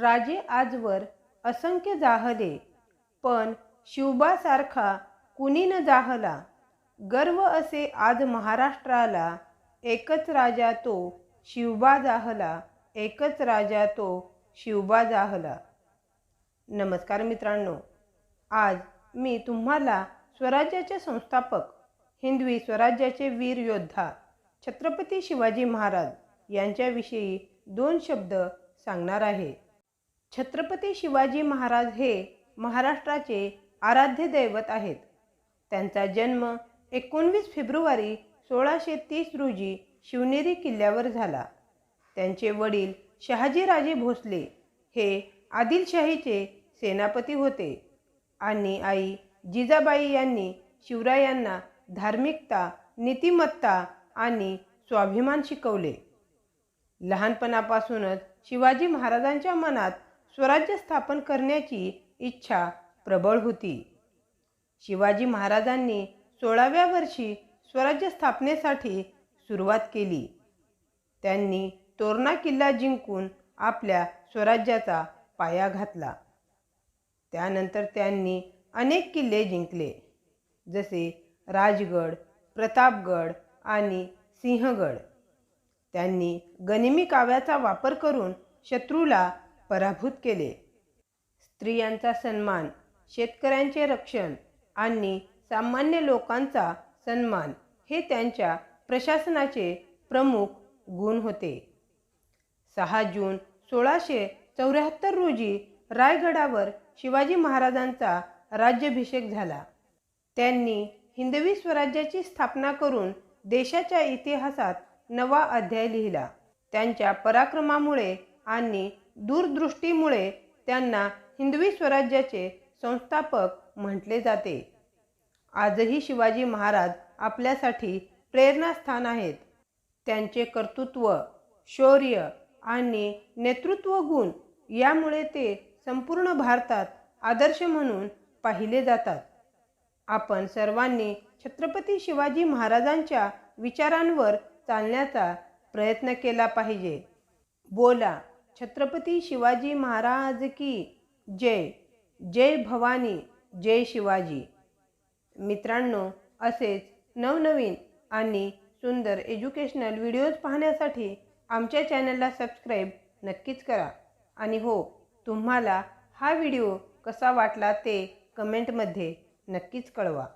राजे आजवर असंख्य जाहले पण शिवबासारखा कुणी न जाहला. गर्व असे आज महाराष्ट्राला एकच राजा तो शिवबा जाहला एकच राजा तो शिवबा जाहला. नमस्कार मित्रांनो आज मी तुम्हाला स्वराज्याचे संस्थापक हिंदवी स्वराज्याचे वीर योद्धा छत्रपती शिवाजी महाराज यांच्याविषयी दोन शब्द सांगणार आहे. छत्रपती शिवाजी महाराज हे महाराष्ट्राचे आराध्य दैवत आहेत. त्यांचा जन्म एकोणवीस फेब्रुवारी सोळाशे तीस रोजी शिवनेरी किल्ल्यावर झाला. त्यांचे वडील शहाजीराजे भोसले हे आदिलशाहीचे सेनापती होते आणि आई जिजाबाई यांनी शिवरायांना धार्मिकता नीतिमत्ता आणि स्वाभिमान शिकवले. लहानपणापासूनच शिवाजी महाराजांच्या मनात स्वराज्य स्थापन करण्याची इच्छा प्रबळ होती. शिवाजी महाराजांनी सोळाव्या वर्षी स्वराज्य स्थापनेसाठी सुरुवात केली. त्यांनी तोरणा किल्ला जिंकून आपल्या स्वराज्याचा पाया घातला. त्यानंतर त्यांनी अनेक किल्ले जिंकले जसे राजगड प्रतापगड आणि सिंहगड. त्यांनी गनिमी काव्याचा वापर करून शत्रूला पराभूत केले. स्त्रियांचा सन्मान शेतकऱ्यांचे रक्षण आणि सामान्य लोकांचा सन्मान हे त्यांच्या प्रशासनाचे प्रमुख गुण होते. सहा जून सोळाशे चौऱ्याहत्तर रोजी रायगडावर शिवाजी महाराजांचा राज्याभिषेक झाला. त्यांनी हिंदवी स्वराज्याची स्थापना करून देशाच्या इतिहासात नवा अध्याय लिहिला. त्यांच्या पराक्रमामुळे आणि दूरदृष्टीमुळे त्यांना हिंदवी स्वराज्याचे संस्थापक म्हटले जाते. आजही शिवाजी महाराज आपल्यासाठी प्रेरणास्थान आहेत. त्यांचे कर्तृत्व शौर्य आणि नेतृत्व गुण यामुळे ते संपूर्ण भारतात आदर्श म्हणून पाहिले जातात. आपण सर्वांनी छत्रपती शिवाजी महाराजांच्या विचारांवर चालण्याचा प्रयत्न केला पाहिजे. बोला छत्रपती शिवाजी महाराज की जय जय भवानी जय शिवाजी. मित्रांनो असेच नवनवीन आणि सुंदर एज्युकेशनल व्हिडिओज पाहण्यासाठी आमच्या चॅनलला सबस्क्राईब नक्कीच करा. आणि हो तुम्हाला हा व्हिडिओ कसा वाटला ते कमेंटमध्ये नक्कीच कळवा.